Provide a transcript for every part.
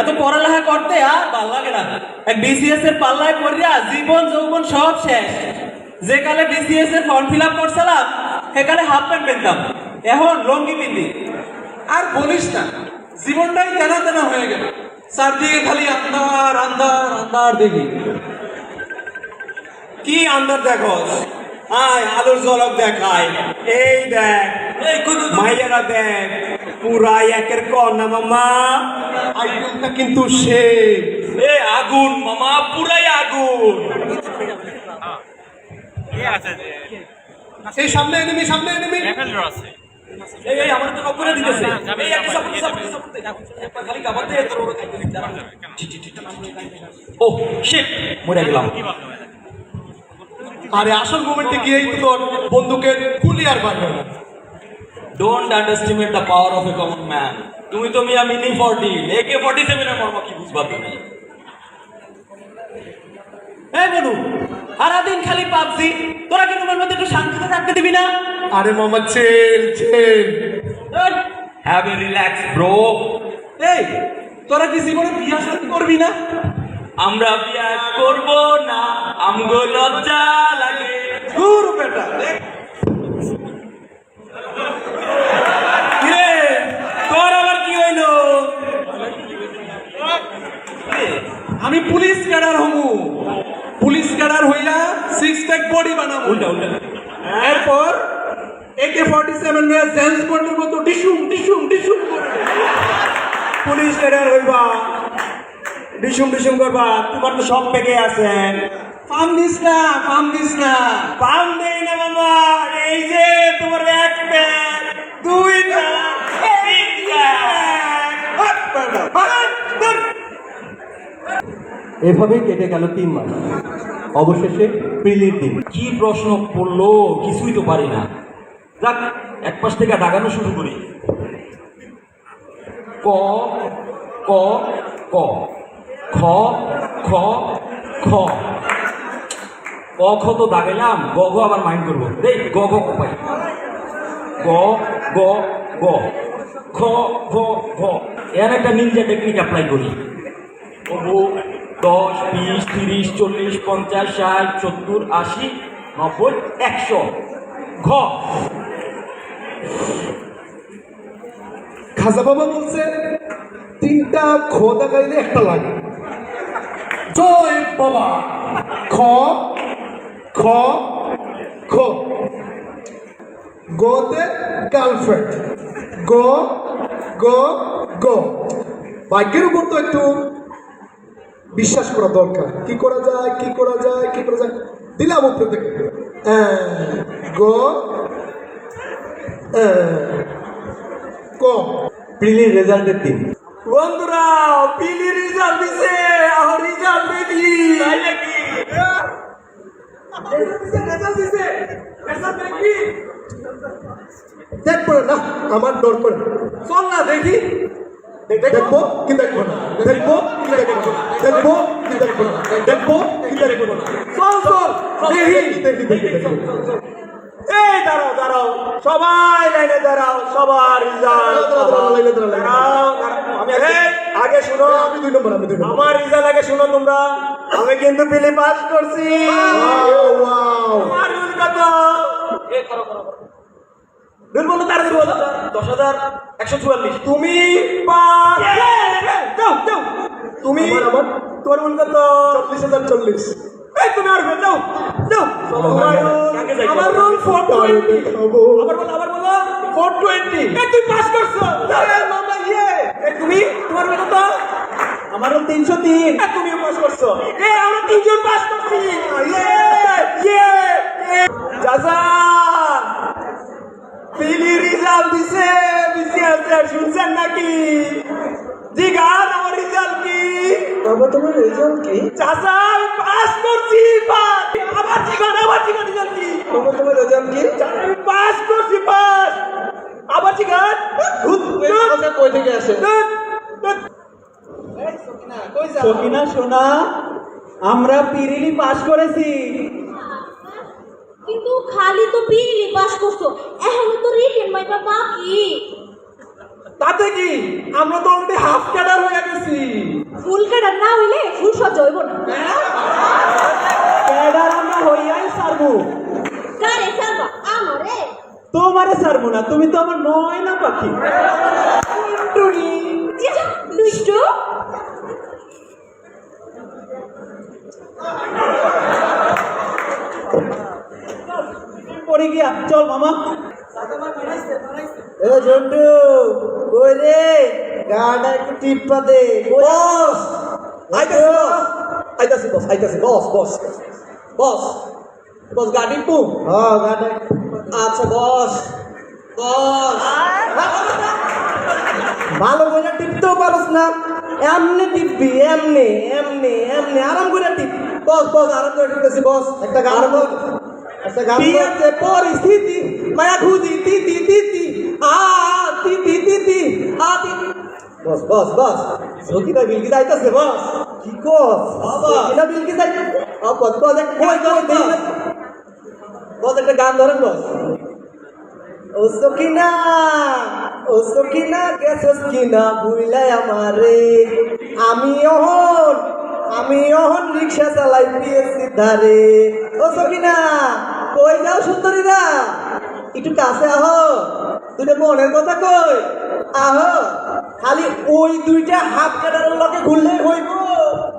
এত পড়ালেখা করতে আর ভালো লাগে না। এক বিসিএস এর পাল্লায় পড়িয়া জীবন যৌবন সব শেষ। যে কালে বিসিএস এর ফর্ম ফিল আপ করছিলাম সেকালে হাফ প্যান্ট পেতাম এখন লঙ্গি পিন্দি আর বলিস না জীবনটাই তেনা তেনা হয়ে গেল। চারদিকে খালি আন্ধার আন্ধার আন্ধার দেখি। কি আন্দার দেখোস? আয় আলোর ঝলক দেখায়। এই দেখ। এই কুদু মাইয়ারা দেখ পুরাই একের কন্যা মামা? আইটেমটা কিন্তু সে এ আগুন মামা পুরাই আগুন। এই সামনে এনেমি সামনে এনেমি এই এই আমার তো করে দিতেছে। এই একটু সাপোর্ট সাপোর্ট সাপোর্ট খালি কাবার দিয়ে তোর ওরে খাইতে দিতে ও শিট মরে গেলাম। আরে আসল মোমেন্টে গিয়েই তো তোর বন্দুকের গুলি আর বাড়বে না don't underestimate the power of a common man তুমি তো মিয়া মিনি ফর্টি একে ফর্টি সেভেনের মর্ম কি বুঝবা তুমি? এই বলু সারাদিন খালি পাবজি তোরা কি তোমার মধ্যে একটু শান্তিতে থাকতে দিবি না? আরে মামা চেল চেল হ্যাভ এ রিল্যাক্স ব্রো এই তোরা কি জীবনে বিয়া শান্তি করবি না? আমরা বিয়া করব না আমগো লজ্জা লাগে দূর বেটা কিরে তোর আবার কি হইল আমি পুলিশ ক্যাডার হমু পুলিশ ক্যাডার হইলা সিক্স প্যাক বডি বানাবো উল্টা উল্টা এরপর একে ফর্টি সেভেন নিয়ে জেমস বন্ডের মতো ডিসুম ডিসুম ডিসুম করবে। ক্যাডার হইবা। ডিসুম ডিসুম করবা তোমার তো সব পেকে আছেন ফার্ম দিস না ফার্ম দিস না। পাম দেই না মামা এই যে তোমার এক প্যাক দুই এভাবেই কেটে গেল তিন মাস। অবশেষে প্রিলির দিন। কি প্রশ্ন পড়ল কিছুই তো পারি না। যাক এক পাশ থেকে দাগানো শুরু করি। ক? ক ক, খ খ খ। ক খ তো দাগাইলাম গ গ আবার মাইন্ড করব। দেখ গ গ পাই। গ গ গ। খ খ খ এর একটা নিনজা টেকনিক অ্যাপ্লাই করি। তবু দশ, বিশ, তিরিশ, চল্লিশ, পঞ্চাশ, ষাট, সত্তর, আশি, নব্বই, একশো। ঘ। খাজা বাবা বলছে তিনটা খোদা গাইলে একটা লাগে। জয় বাবা। খ খ খ। গোতে গার্লফ্রেন্ড গো গো গো। ভাগ্যের উপর তো একটু বিশ্বাস করা দরকার। কি করা যায়, কি করা যায়, কি করা যায়। দিলাম উত্তর থেকে। গো ক। প্রিলির রেজাল্টের দিন। বন্ধুরা পিলি রেজাল্ট দিছে আর রেজাল্ট দেখি তাই নাকি দেখব না আমার ডর করে চল না দেখি। দেখব কি দেখব না। দেখব কি দেখব না। দেখব কি দেখব না। দেখব কি দেখব না। চল চল দেখি। দেখি দেখি দেখি এই দাঁড়াও দাঁড়াও। সবাই লাইনে দাঁড়াও সবার রেজাল্ট দাঁড়াও। আমি আগে শুনো। আমি দুই নম্বর আমি দুই নম্বর। আমার রেজাল্ট আগে শুনো তোমরা। আমি কিন্তু পিলি পাস করছি। ওয়াও ওয়াও আমার রুল কত? রুল বলো তাড়াতাড়ি বলো। দশ হাজার একশো চুয়াল্লিশ। তুমি তুমি তোমার রুল কত? চল্লিশ হাজার চল্লিশ। এই তুমি আর যাও যাও আমার রুল ফোর টোয়েন্টি। আবার বলো আবার বলো। ফোর টোয়েন্টি এই তুমি পাস করছ। মামা ইয়ে। এই তুমি? তোমার রুল কত আমার রুল তিনশো তিন। তুমিও পাস করছ। এ আমরা তিনজন পাস করছি। ইয়ে ইয়ে চাচা! পিলি রেজাল্ট দিছে। বিসিএস শুনছেন নাকি? জিগান আমার রেজাল্ট বাবা তোমার রেজাল্ট কি চাচা আমি পাস করছি পাস। আবার জিগান আবার জিগান রেজাল্ট কি বাবা তোমার রেজাল্ট কি আমি পাস করছি পাস। আবার জিগান ধুত, ধুত, কই থেকে আসে। সকিনা সোনা আমরা পিরিলি পাস করেছি। কিন্তু খালি তো বিজলি পাস করছ। এখন তো রিটেন মাইপা বাকি। তাতে কি? আমরা তো অলরেডি হাফ ক্যাডার হয়ে গেছি। ফুল কাটার না হইলে ফুল সহ্য হইব না। ক্যাডার আমরা হইয়াই সারবো কারে সারবা আমারে। তোমারে সারবো না তুমি তো আমার নয় না পাখি। টুনি দুষ্টু। পরে গিয়া চল মামা। এ জন্টু। কই রে গাড়া একটু টিপা দে। বস। আইতাছি বস। আইতাছি বস বস বস বস। গাড়ি পু হ্যাঁ গাড়ি আচ্ছা বস বস। ভালো করে টিপতেও পারস না। এমনি টিপবি এমনি এমনি এমনি আরাম করে টিপ। বস বস আরাম করে টিপতেছি বস। একটা গান বল। বিয়েতে পরিস্থিতি মায়া খুদি তিতি তিতি আ তিতি তিতি আ বস বস বস। সকিনা বিলকি যাইতাছে বস। কি কস? সকিনা বিলকি যাইতাছে আ বস বস এক কই কই বস বস একটা গান ধরেন বস। ও সকিনা ও সকিনা গেছস কিনা ভুইলাই আমারে। আমি অহন আমি অহন রিক্সা চালাই দিয়েছি ধারে। ও সকিনা কই যাও সুন্দরীরা? একটু কাছে আহ। দুটো মনের কথা কই। আহ। খালি ওই দুইটা হাত কাটার লগে ঘুরলেই হইব।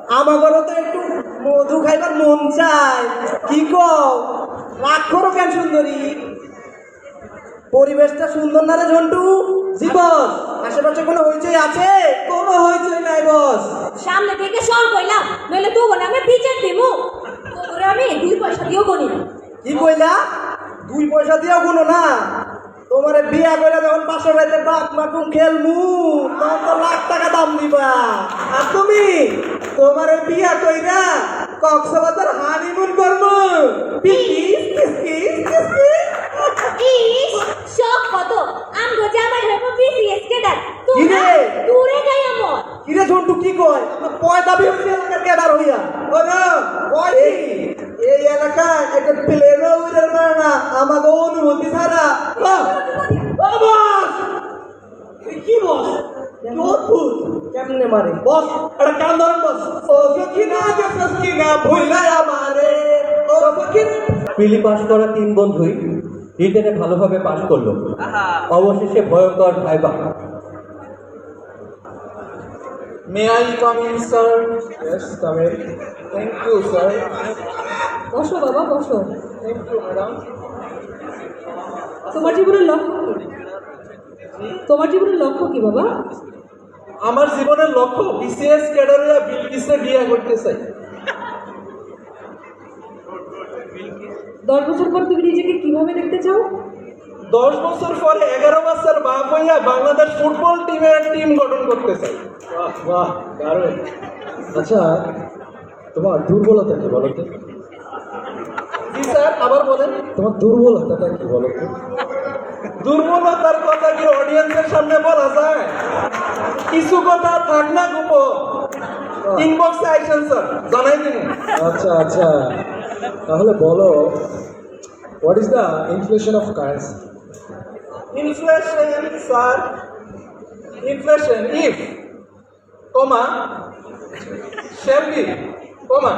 আমাদেরও তো একটু মধু খাইবার মন চায়। কি কও? রাগ করো কেন সুন্দরী? পরিবেশটা সুন্দর না রে ঝন্টু? জি বস, আশেপাশে কোনো হইচই আছে? কোনো হইচই নাই বস। সামনে থেকে সর কইলাম, নইলে তো বলে আমি বিচার দিমু। তোরে আমি দুই পয়সা দিও গনি না কি কইলা? দুই পয়সা দিয়েও কোনো না? তোমারে বিয়া করে যখন পাঁচশো রাইতে বাপ মাকুম খেলমু তখন তো লাখ টাকা দাম দিবা। আর তুমি? তোমারে বিয়া কইরা কক্সবাজার হানিমুন করব পিকিস কিসকিস কিসকিস ইস শখ কত। আমগো জামাই হইব বিসিএস কেডার। কি রে? দূরে যাই আমর। কিরে ঝন্টু কি কয়? পয় দাবি এলাকার কেদার হইয়া। ও না? এই এলাকায় একটা প্লেনও উড়ে না আমাকে অনুমতি ছাড়া। কি বস? অদ্ভুত। কেমনে মারে? বস একটা কান ধরেন বস। ও সখিনা যে সখিনা ভুলাই আমারে। ও সখিনা প্রিলি পাশ করা তিন বন্ধুই রিটেনে ভালোভাবে পাশ করল। অবশেষে ভয়ঙ্কর viva. May I come in sir yes come in thank you sir বসো বাবা বসো। থ্যাংক ইউ ম্যাডাম তোমার জীবনের লক্ষ্য তোমার জীবনের লক্ষ্য কি বাবা? আমার জীবনের লক্ষ্য বিসিএস ক্যাডারে বিলকিসে বিয়ে করতে চাই দশ বছর পর তুমি নিজেকে কীভাবে দেখতে চাও? দশ বছর পরে এগারো বছর বাপ হইয়া বাংলাদেশ ফুটবল টিমের টিম গঠন করতে চাই বাহ বাহ দারুণ আচ্ছা তোমার দুর্বলতা কি বলো তো। জি স্যার আবার বলেন। তোমার দুর্বলতাটা কি বলো তো? দুর্বলতার কথা কি অডিয়েন্সের সামনে বলা যায়? কিছু কথা থাক না গোপন ইনবক্সে আইসেন স্যার। জানাই দিন। আচ্ছা আচ্ছা। তাহলে বলো what is the inflation of currency inflation sir. Inflation if comma shall be comma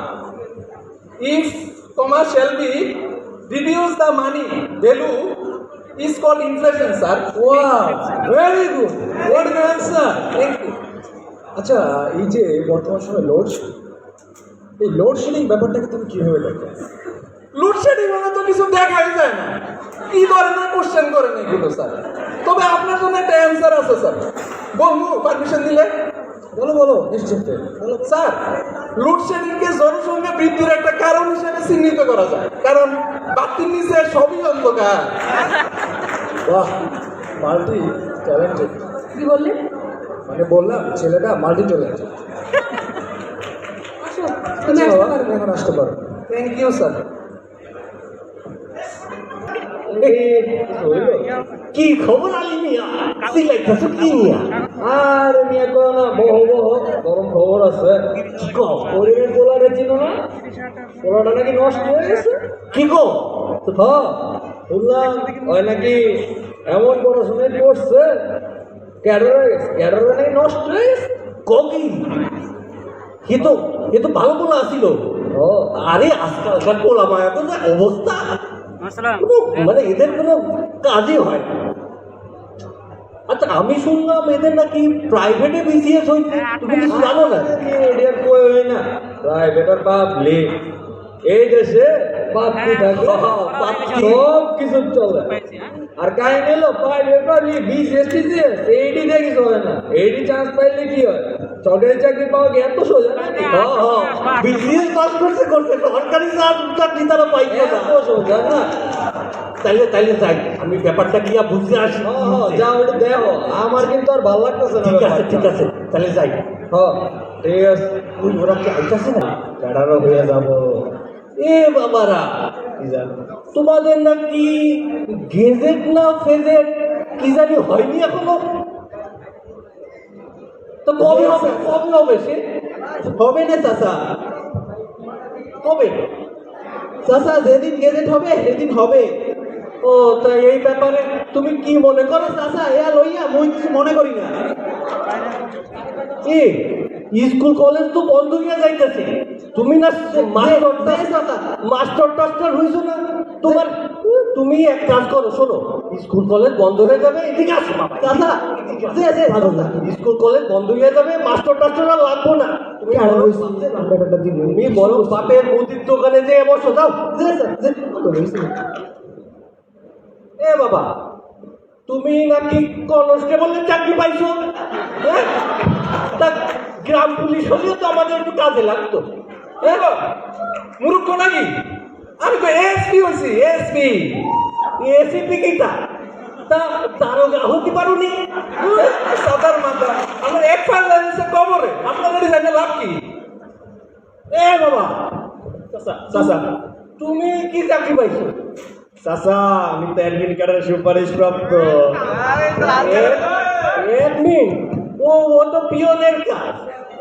if comma shall be reduce the money value is called inflation sir. Wow very good what an answer thank you. আচ্ছা এই যে বর্তমান সময় load shedding এই load shedding ব্যাপারটাকে তুমি কীভাবে দেখো? লোডশেডিং মানে তো কিছু দেখাই যায় না। কি ধরনের কোশ্চেন করেন এগুলো স্যার তবে আপনার জন্য একটা অ্যান্সার আছে স্যার বলব পারমিশন দিলে? বলো বলো নিশ্চিন্তে বলো, স্যার লোডশেডিংকে জনসংখ্যা বৃদ্ধির একটা কারণ হিসেবে চিহ্নিত করা যায়। কারণ বাতির নিচে সবই অন্ধকার। বাহ মাল্টি ট্যালেন্টেড কি বললে? মানে বললাম ছেলেটা মাল্টি ট্যালেন্টেড তুমি আসতে এখন আসতে পারো। থ্যাংক ইউ স্যার কি খবর আলি মিয়া? সিলাইতেছ কি মিয়া? আর মিয়া কো না বহু বহু গরম খবর আছে। কি কও পরিবেশ গোলারে চিনো না? গোলাটা নাকি নষ্ট হয়ে গেছে? কি কও তো শুনলাম ওই নাকি এমন পড়াশোনায় পড়ছে ক্যাডার হয়ে গেছে ক্যাডার নাকি নষ্ট হয়ে গেছে? ককি এ তো এ তো ভালো বলা আসিল ও আরে আজকালকার পোলা মায়া তো যা অবস্থা? কোনো- মানে এদের কোনো কাজই হয় না। আমি শুনলাম এদের নাকি প্রাইভেটে বিসিএস হয়েছে। তুমি কিছু জানো না? এডিয়ার কই হয় না? প্রাইভেট আর পাবলিক এই দেশে বাপি থাকে। সব কিছু চলে। আর কাই হলো প্রাইভেট পাবলিক বিসিএস টিসিএস এইটি দেখিস হয় না। এইটি চান্স পাইলে কি হয়? সরকারি চাকরি পাওয়া কি এত সোজা নাকি বিসিএস পাস করতে করতে সরকারি চাক- চাকরি তারা পাইছে না। এত সোজা না। তাইলে তাইলে যাই আমি ব্যাপারটা গিয়া বুঝতে আসি? হ হ যাও একটু দেখো আমার কিন্তু আর ভালো লাগতেছে না ঠিক আছে। ঠিক আছে তাহলে যাই। হ ঠিক আছে। ওই ওরা কি আইতাছে না? ক্যাডারও হয়ে যাব। এ বাবারা কি জানো। তোমাদের নাকি গেজেট না ফেজেট কি জানি হয়নি এখনও? তো কবে হবে? কবে হবে সে? হবে না চাচা। কবে? চাচা যেদিন গেজেট হবে সেদিন হবে। ও তাই এই ব্যাপারে তুমি কি মনে করো চাচা? এয়া লইয়া মুই কিছু মনে করি না। এ স্কুল কলেজ তো বন্ধ হয়ে যাইতেছে। তুমি না মাস্টার মাস্টার টাস্টার হইছো না? তোমার তুমি এক কাজ করো শোনো। স্কুল কলেজ বন্ধ হয়ে যাবে এদিকে আসো বাবা যে স্কুল কলেজ বন্ধ হয়ে যাবে মাস্টার টাস্টার লাগবো না। তুমি তুমি বরং বাপের মুদির দোকানে যে বসো যাও। এ বাবা তুমি নাকি কনস্টেবলের চাকরি পাইছো? হ্যাঁ? তা গ্রাম পুলিশ হলেও তো আমাদের একটু কাজে লাগতো। হ্যাঁ মূর্খ নাকি? আমি তো এসপি হয়েছি এসপি এসিপি কিটা তা দারোগা হতে পারোনি সাদার মাথা আমার এক ফাইল লাগছে কবরে আপনাদের জানে লাভ কি এ বাবা চাচা চাচা তুমি কি চাকরি পাইছো চাচা আমি তো অ্যাডমিন কার্ডের সুপারিশ প্রাপ্ত এডমিন ও ও তো পিওনের কাজ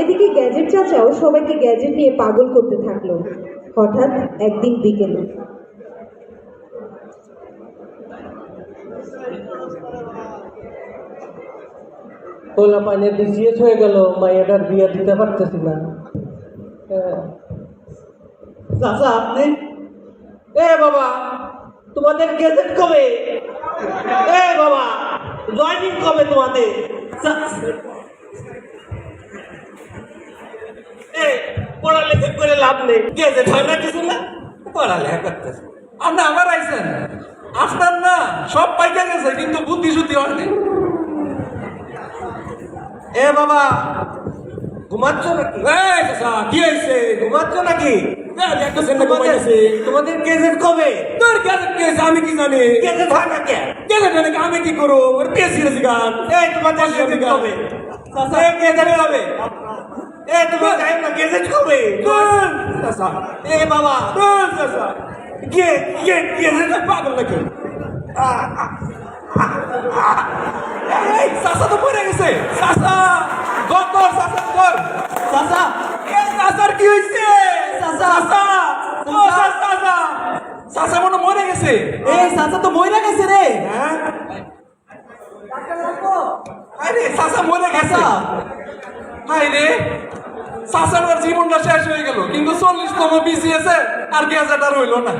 এদিকে গ্যাজেট চাচাও সবাইকে গ্যাজেট নিয়ে পাগল করতে থাকল, হঠাৎ একদিন বিকেলে। পোলা পানির বিসিএস হয়ে গেল মাইয়াটার বিয়ে দিতে পারতেছি না। চাচা, আপনি? এ, বাবা, তোমাদের গেজেট কবে? এ, বাবা, জয়নিং কবে তোমাদের? পড়ালেখা করে লাভ নেই। গেজেট হয় না কিছু না পড়ালেখা করতেছে। আপনি আবার আইছেন? আপনার না সব পাইকা গেছে কিন্তু বুদ্ধি শুদ্ধি হয়নি এ বাবা ঘুমাচ্ছ নাকি? কি হয়েছে ঘুমাচ্ছ নাকি? তোমাদের গেজেট কবে? তোর কি আমি কি জানি? গেজেট হয় না কে? আমি কি করব ওর পেয়েছি রেছি গান এই তোমাদের গেজেট কবে? চাচা। গেজেট কবে? এ তুমি যাই না তোর চাচা এ বাবা। গে গে গেজেট পাগল নাকি? এই চাচা তো পড়ে গেছে। গর কর চাচা কর চাচা এই চাচার কি হয়েছে চাচা। চাচা ও চাচা চাচা মনে মরে গেছে। এই চাচা তো মইরা গেছে রে। হ্যাঁ? আরে চাচা মরে গেছে। হাই রে সাসানোর জীবনটা শেষ হয়ে গেল, কিন্তু চল্লিশতম বিসিএস এ আর গেজাটা রইল না